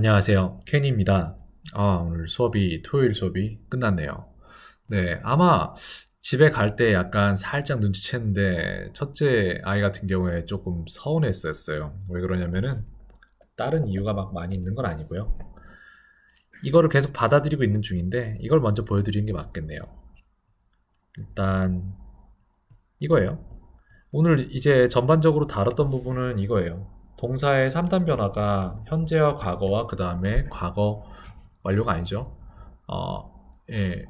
안녕하세요. 켄입니다. 아, 오늘 수업이, 토요일 수업이 끝났네요. 네, 아마 집에 갈 때 약간 살짝 눈치챘는데, 첫째 아이 같은 경우에 조금 서운했었어요. 왜 그러냐면은, 다른 이유가 막 많이 있는 건 아니고요. 이거를 계속 받아들이고 있는 중인데, 이걸 먼저 보여드리는 게 맞겠네요. 일단, 이거예요. 오늘 이제 전반적으로 다뤘던 부분은 이거예요. 동사의 3단 변화가 현재와 과거와 그 다음에 과거 완료가 아니죠. 어, 예.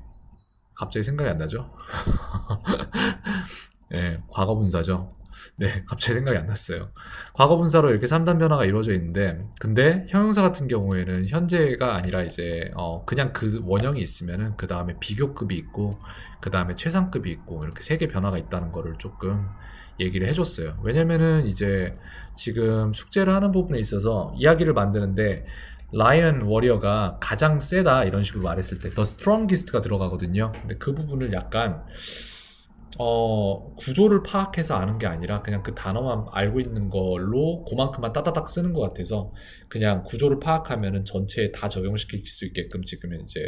갑자기 생각이 안 나죠? 예, 과거 분사죠. 네, 갑자기 생각이 안 났어요. 과거 분사로 이렇게 3단 변화가 이루어져 있는데, 근데 형용사 같은 경우에는 현재가 아니라 이제, 어, 그냥 그 원형이 있으면은 그 다음에 비교급이 있고, 그 다음에 최상급이 있고, 이렇게 세 개 변화가 있다는 거를 조금 얘기를 해줬어요. 왜냐면은 이제 지금 숙제를 하는 부분에 있어서 이야기를 만드는데 라이언 워리어가 가장 세다 이런 식으로 말했을 때 더 스트롱기스트가 들어가거든요. 근데 그 부분을 약간 어, 구조를 파악해서 아는 게 아니라 그냥 그 단어만 알고 있는 걸로 그만큼만 따다닥 쓰는 것 같아서 그냥 구조를 파악하면은 전체에 다 적용시킬 수 있게끔 지금 이제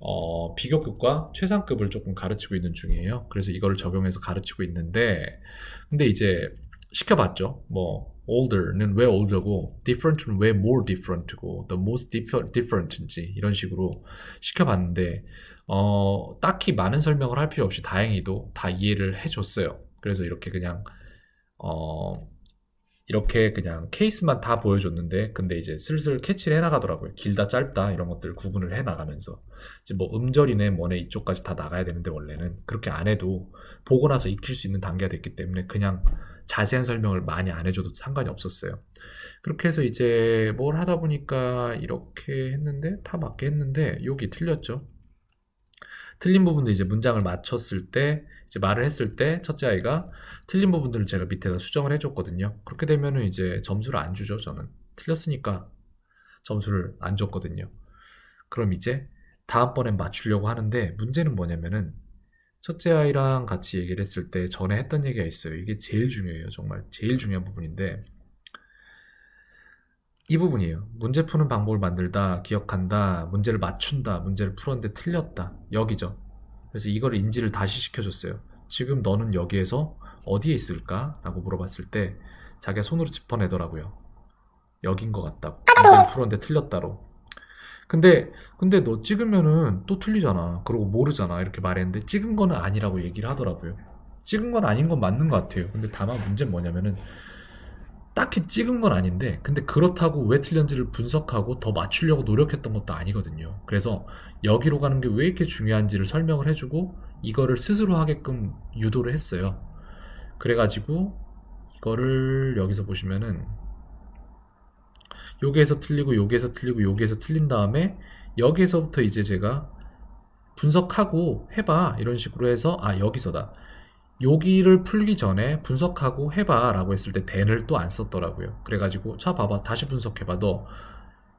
어, 비교급과 최상급을 조금 가르치고 있는 중이에요. 그래서 이거를 적용해서 가르치고 있는데, 근데 이제 시켜봤죠. 뭐, older는 왜 older고, different는 왜 more different고, the most different인지 이런 식으로 시켜봤는데, 어, 딱히 많은 설명을 할 필요 없이 다행히도 다 이해를 해줬어요. 그래서 이렇게 그냥, 어, 이렇게 그냥 케이스만 다 보여줬는데 근데 이제 슬슬 캐치를 해나가더라고요. 길다 짧다 이런 것들 구분을 해나가면서 이제 뭐 음절이네 뭐네 이쪽까지 다 나가야 되는데 원래는 그렇게 안 해도 보고 나서 익힐 수 있는 단계가 됐기 때문에 그냥 자세한 설명을 많이 안 해줘도 상관이 없었어요. 그렇게 해서 이제 뭘 하다 보니까 이렇게 했는데 다 맞게 했는데 여기 틀렸죠. 틀린 부분도 이제 문장을 맞췄을 때 이제 말을 했을 때 첫째 아이가 틀린 부분들을 제가 밑에다 수정을 해줬거든요. 그렇게 되면은 이제 점수를 안 주죠. 저는 틀렸으니까 점수를 안 줬거든요. 그럼 이제 다음번엔 맞추려고 하는데 문제는 뭐냐면은 첫째 아이랑 같이 얘기를 했을 때 전에 했던 얘기가 있어요. 이게 제일 중요해요. 정말 제일 중요한 부분인데 이 부분이에요. 문제 푸는 방법을 만들다, 기억한다, 문제를 맞춘다, 문제를 풀었는데 틀렸다. 여기죠. 그래서 이걸 인지를 다시 시켜줬어요. 지금 너는 여기에서 어디에 있을까? 라고 물어봤을 때 자기가 손으로 짚어내더라고요. 여긴 것 같다고. 풀었는데 틀렸다로. 근데 근데 너 찍으면은 또 틀리잖아. 그리고 모르잖아. 이렇게 말했는데 찍은 거는 아니라고 얘기를 하더라고요. 찍은 건 아닌 건 맞는 것 같아요. 근데 다만 문제는 뭐냐면은 딱히 찍은 건 아닌데 근데 그렇다고 왜 틀렸는지를 분석하고 더 맞추려고 노력했던 것도 아니거든요. 그래서 여기로 가는 게 왜 이렇게 중요한지를 설명을 해주고 이거를 스스로 하게끔 유도를 했어요. 그래가지고 이거를 여기서 보시면은 여기에서 틀리고 여기에서 틀리고 여기에서 틀린 다음에 여기에서부터 이제 제가 분석하고 해봐 이런 식으로 해서 아 여기서다 여기를 풀기 전에 분석하고 해봐 라고 했을 때 then을 또 안 썼더라고요. 그래가지고 자 봐봐. 다시 분석해봐. 너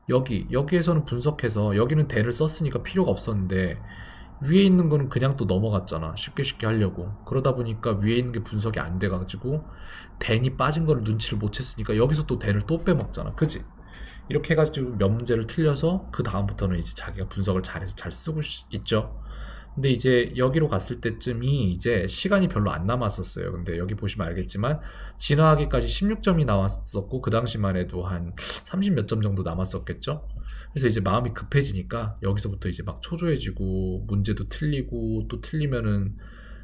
여기 여기에서는 분석해서 여기는 then을 썼으니까 필요가 없었는데 위에 있는 거는 그냥 또 넘어갔잖아. 쉽게 쉽게 하려고. 그러다 보니까 위에 있는 게 분석이 안 돼가지고 then이 빠진 거를 눈치를 못 챘으니까 여기서 또 then을 또 빼먹잖아. 그지? 이렇게 해가지고 몇 문제를 틀려서 그 다음부터는 이제 자기가 분석을 잘해서 잘 쓰고 있죠 근데 이제 여기로 갔을 때쯤이 이제 시간이 별로 안 남았었어요. 근데 여기 보시면 알겠지만 진화하기까지 16점이 나왔었고 그 당시만 해도 한 30 몇 점 정도 남았었겠죠. 그래서 이제 마음이 급해지니까 여기서부터 이제 막 초조해지고 문제도 틀리고 또 틀리면은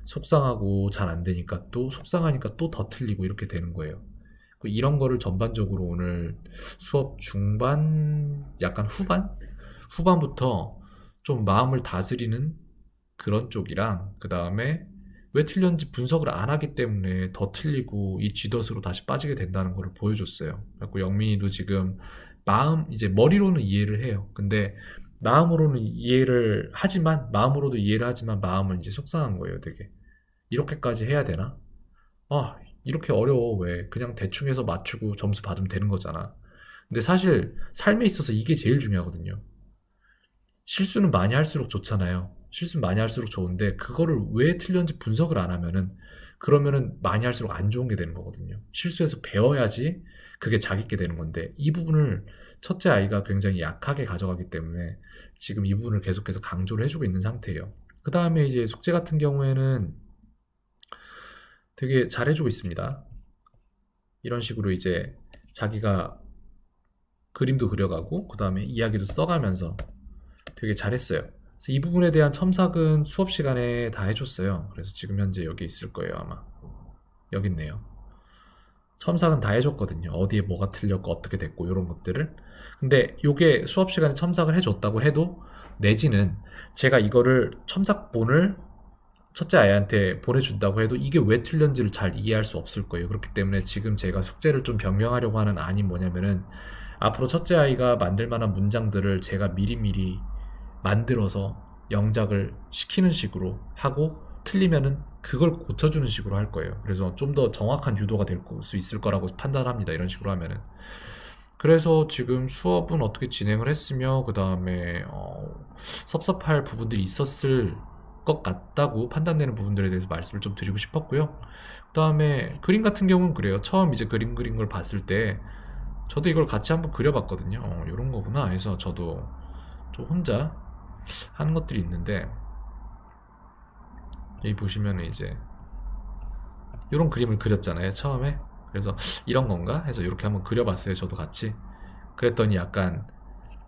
속상하고 잘 안 되니까 또 속상하니까 또 더 틀리고 이렇게 되는 거예요. 이런 거를 전반적으로 오늘 수업 중반 약간 후반 후반부터 좀 마음을 다스리는 그런 쪽이랑 그 다음에 왜 틀렸는지 분석을 안 하기 때문에 더 틀리고 이 쥐덫으로 다시 빠지게 된다는 것을 보여줬어요. 그래고 영민이도 지금 마음 이제 머리로는 이해를 해요. 근데 마음으로는 이해를 하지만 마음으로도 이해를 하지만 마음은 이제 속상한 거예요. 되게 이렇게까지 해야 되나? 아 이렇게 어려워 왜 그냥 대충 해서 맞추고 점수 받으면 되는 거잖아. 근데 사실 삶에 있어서 이게 제일 중요하거든요. 실수는 많이 할수록 좋잖아요. 실수 많이 할수록 좋은데 그거를 왜 틀렸는지 분석을 안 하면은 그러면은 많이 할수록 안 좋은 게 되는 거거든요. 실수해서 배워야지 그게 자기께 되는 건데 이 부분을 첫째 아이가 굉장히 약하게 가져가기 때문에 지금 이 부분을 계속해서 강조를 해주고 있는 상태예요. 그 다음에 이제 숙제 같은 경우에는 되게 잘해주고 있습니다. 이런 식으로 이제 자기가 그림도 그려가고 그 다음에 이야기도 써가면서 되게 잘했어요. 이 부분에 대한 첨삭은 수업 시간에 다 해줬어요. 그래서 지금 현재 여기 있을 거예요 아마. 여기 있네요. 첨삭은 다 해줬거든요. 어디에 뭐가 틀렸고 어떻게 됐고 이런 것들을. 근데 이게 수업 시간에 첨삭을 해줬다고 해도 내지는 제가 이거를 첨삭본을 첫째 아이한테 보내준다고 해도 이게 왜 틀렸는지를 잘 이해할 수 없을 거예요. 그렇기 때문에 지금 제가 숙제를 좀 변경하려고 하는 안이 뭐냐면은 앞으로 첫째 아이가 만들 만한 문장들을 제가 미리미리 만들어서 영작을 시키는 식으로 하고 틀리면은 그걸 고쳐주는 식으로 할 거예요. 그래서 좀 더 정확한 유도가 될 수 있을 거라고 판단합니다. 이런 식으로 하면은. 그래서 지금 수업은 어떻게 진행을 했으며 그 다음에 어, 섭섭할 부분들이 있었을 것 같다고 판단되는 부분들에 대해서 말씀을 좀 드리고 싶었고요. 그 다음에 그림 같은 경우는 그래요. 처음 이제 그림 그린 걸 봤을 때 저도 이걸 같이 한번 그려봤거든요. 어, 이런 거구나 해서 저도 좀 혼자 하는 것들이 있는데 여기 보시면은 이제 이런 그림을 그렸잖아요 처음에. 그래서 이런 건가? 해서 이렇게 한번 그려봤어요 저도 같이. 그랬더니 약간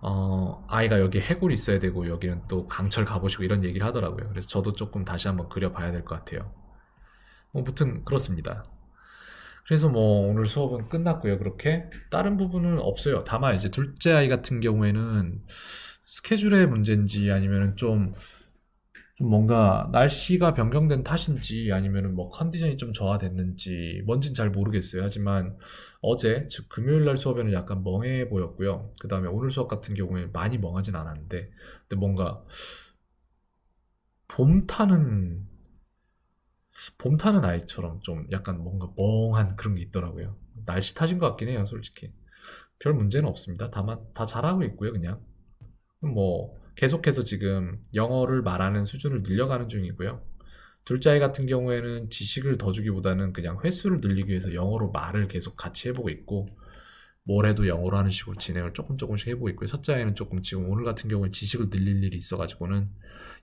어, 아이가 여기 해골 있어야 되고 여기는 또 강철 가보시고 이런 얘기를 하더라고요. 그래서 저도 조금 다시 한번 그려봐야 될 것 같아요. 뭐 무튼 그렇습니다. 그래서 뭐 오늘 수업은 끝났고요 그렇게. 다른 부분은 없어요. 다만 이제 둘째 아이 같은 경우에는 스케줄의 문제인지 아니면은 좀, 좀 뭔가 날씨가 변경된 탓인지 아니면은 뭐 컨디션이 좀 저하됐는지 뭔진 잘 모르겠어요. 하지만 어제 즉 금요일 날 수업에는 약간 멍해 보였고요. 그 다음에 오늘 수업 같은 경우에 많이 멍하진 않았는데 근데 뭔가 봄 타는 봄 타는 아이처럼 좀 약간 뭔가 멍한 그런 게 있더라고요. 날씨 탓인 것 같긴 해요, 솔직히. 별 문제는 없습니다. 다만 다 잘하고 있고요, 그냥. 뭐 계속해서 지금 영어를 말하는 수준을 늘려가는 중이고요. 둘째 아이 같은 경우에는 지식을 더 주기보다는 그냥 횟수를 늘리기 위해서 영어로 말을 계속 같이 해보고 있고 뭘 해도 영어로 하는 식으로 진행을 조금 조금씩 해보고 있고요. 첫째 아이는 조금 지금 오늘 같은 경우에 지식을 늘릴 일이 있어가지고는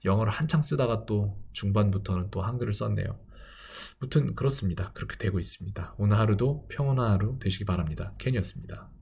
영어를 한창 쓰다가 또 중반부터는 또 한글을 썼네요. 무튼 그렇습니다. 그렇게 되고 있습니다. 오늘 하루도 평온한 하루 되시기 바랍니다. 켄이었습니다.